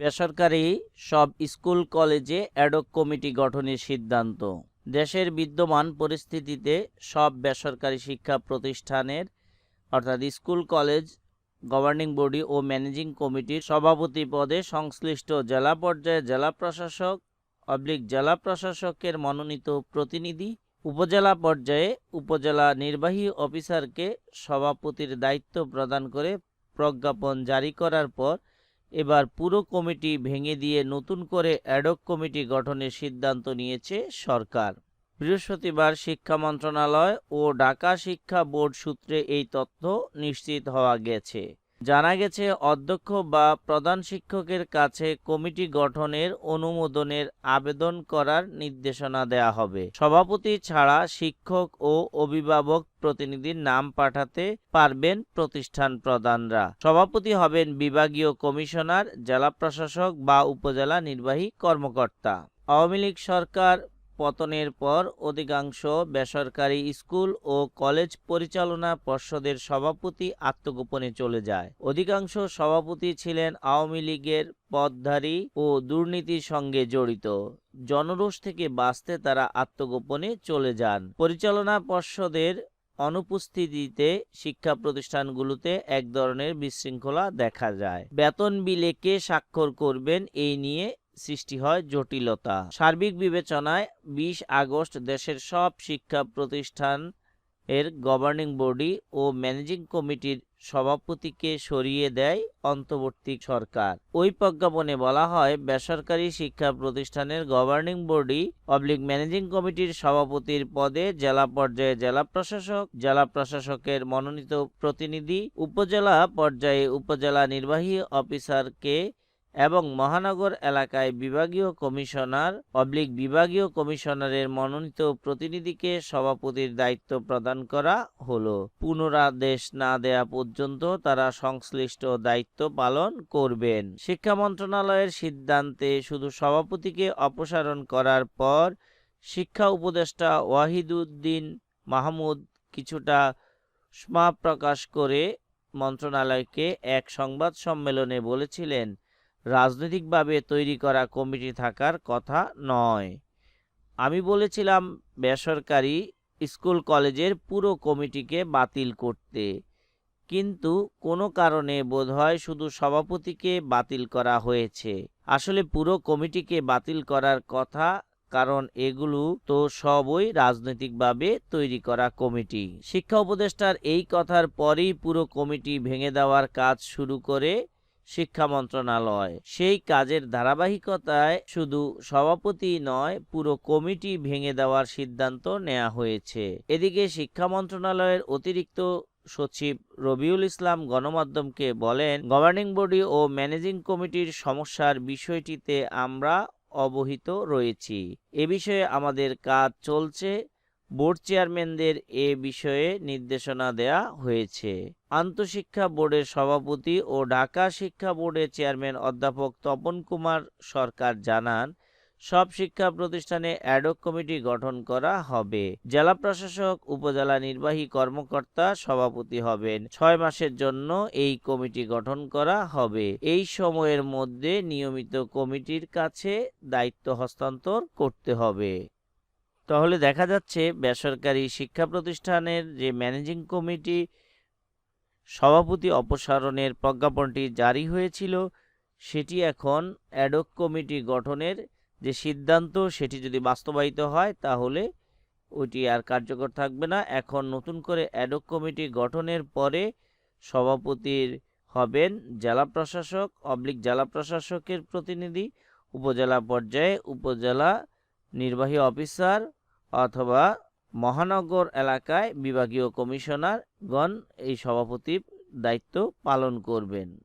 বেসরকারি সব স্কুল কলেজে অ্যাডক কমিটি গঠনের সিদ্ধান্ত। দেশের বিদ্যমান পরিস্থিতিতে সব বেসরকারি শিক্ষা প্রতিষ্ঠানের, অর্থাৎ স্কুল, কলেজ, গভর্নিং বডি ও ম্যানেজিং কমিটির সভাপতি পদে সংশ্লিষ্ট জেলা পর্যায়ে জেলা প্রশাসক, অবলিক জেলা প্রশাসকের মনোনীত প্রতিনিধি, উপজেলা পর্যায়ে উপজেলা নির্বাহী অফিসারকে সভাপতির দায়িত্ব প্রদান করে প্রজ্ঞাপন জারি করার পর এবার পুরো কমিটি ভেঙে দিয়ে নতুন করে অ্যাডক কমিটি গঠনের সিদ্ধান্ত নিয়েছে সরকার। বৃহস্পতিবার শিক্ষা মন্ত্রণালয় ও ঢাকা শিক্ষা বোর্ড সূত্রে এই তথ্য নিশ্চিত হওয়া গেছে। জানা গেছে, অধ্যক্ষ বা প্রধান শিক্ষকের কাছে কমিটি গঠনের অনুমোদনের আবেদন করার নির্দেশনা দেয়া হবে। সভাপতি ছাড়া শিক্ষক ও অভিভাবক প্রতিনিধির নাম পাঠাতে পারবেন প্রতিষ্ঠান প্রধানরা। সভাপতি হবেন বিভাগীয় কমিশনার, জেলা প্রশাসক বা উপজেলা নির্বাহী কর্মকর্তা। আওয়ামী লীগ সরকার পতনের পর অধিকাংশ বেসরকারি স্কুল ও কলেজ পরিচালনা পর্ষদের সভাপতি আত্মগোপনে চলে যায়। অধিকাংশ সভাপতি ছিলেন আওয়ামী লীগের পদধারী ও দুর্নীতির সঙ্গে জড়িত। জনরোষ থেকে বাঁচতে তারা আত্মগোপনে চলে যান। পরিচালনা পর্ষদের অনুপস্থিতিতে শিক্ষা প্রতিষ্ঠানগুলোতে এক ধরনের বিশৃঙ্খলা দেখা যায়। বেতন বিলে কে স্বাক্ষর করবেন এই নিয়ে সৃষ্টি হয় জটিলতা। সার্বিক বিবেচনায় বিশ আগস্ট দেশের সব শিক্ষা প্রতিষ্ঠান এর গভর্নিং বডি ও ম্যানেজিং কমিটির সভাপতিকে সরিয়ে দেয় অন্তর্বর্তী সরকার। ওই প্রজ্ঞাপনে বলা হয়, বেসরকারি শিক্ষা প্রতিষ্ঠানের গভর্নিং বডি পাবলিক ম্যানেজিং কমিটির সভাপতির পদে জেলা পর্যায়ে জেলা প্রশাসক, জেলা প্রশাসকের মনোনীত প্রতিনিধি, উপজেলা পর্যায়ে উপজেলা নির্বাহী অফিসারকে এবং মহানগর এলাকায় বিভাগীয় কমিশনার অবলিক বিভাগীয় কমিশনারের মনোনীত প্রতিনিধিকে সভাপতির দায়িত্ব প্রদান করা হলো। পুনরাদেশ না দেয়া পর্যন্ত তারা সংশ্লিষ্ট দায়িত্ব পালন করবেন। শিক্ষা মন্ত্রণালয়ের সিদ্ধান্তে শুধু সভাপতিকে অপসারণ করার পর শিক্ষা উপদেষ্টা ওয়াহিদুদ্দিন মাহমুদ কিছুটা উষ্মা প্রকাশ করে মন্ত্রণালয়কে এক সংবাদ সম্মেলনে বলেছিলেন রাজনৈতিকভাবে তৈরি করা কমিটি থাকার কথা নয়। আমি বলেছিলাম, বেসরকারি স্কুল কলেজের পুরো কমিটিকে বাতিল করতে। কিন্তু কোনো কারণে বোধহয় শুধু সভাপতিকে বাতিল করা হয়েছে। আসলে পুরো কমিটিকে বাতিল করার কথা, কারণ এগুলো তো সবই রাজনৈতিকভাবে তৈরি করা কমিটি। শিক্ষা উপদেষ্টার এই কথার পরেই পুরো কমিটি ভেঙে দেওয়ার কাজ শুরু করে শিক্ষা মন্ত্রণালয়। সেই কাজের ধারাবাহিকতায় শুধু সভাপতি নয়, পুরো কমিটি ভেঙে দেওয়ার সিদ্ধান্ত নেওয়া হয়েছে। এদিকে শিক্ষা মন্ত্রণালয়ের অতিরিক্ত সচিব রবিউল ইসলাম গণমাধ্যমকে বলেন, গভর্নিং বডি ও ম্যানেজিং কমিটির সমস্যার বিষয়টিতে আমরা অবহিত রয়েছি। এ বিষয়ে আমাদের কাজ চলছে বোর্ড চেয়ারম্যানদের এ বিষয়ে নির্দেশনা দেয়া হয়েছে। আন্তঃশিক্ষা বোর্ডের সভাপতি ও ঢাকা শিক্ষা বোর্ডের চেয়ারম্যান অধ্যাপক তপন কুমার সরকার জানান, সব শিক্ষা প্রতিষ্ঠানে অ্যাডক কমিটি গঠন করা হবে। জেলা প্রশাসক, উপজেলা নির্বাহী কর্মকর্তা সভাপতি হবেন। ছয় মাসের জন্য এই কমিটি গঠন করা হবে। এই সময়ের মধ্যে নিয়মিত কমিটির কাছে দায়িত্ব হস্তান্তর করতে হবে। তাহলে দেখা যাচ্ছে বেসরকারি শিক্ষা প্রতিষ্ঠানের যে ম্যানেজিং কমিটি, সভাপতি অপসারণের প্রজ্ঞাপনটি জারি হয়েছিল। সেটি এখন অ্যাডক কমিটি গঠনের যে সিদ্ধান্ত, সেটি যদি বাস্তবায়িত হয়, তাহলে ওইটি আর কার্যকর থাকবে না। এখন নতুন করে অ্যাডক কমিটি গঠনের পরে সভাপতির হবেন জেলা প্রশাসক অবলিক জেলা প্রশাসকের প্রতিনিধি, উপজেলা পর্যায়ে উপজেলা নির্বাহী অফিসার অথবা মহানগর এলাকায় বিভাগীয় কমিশনারগণ এই সভাপতির দায়িত্ব পালন করবেন।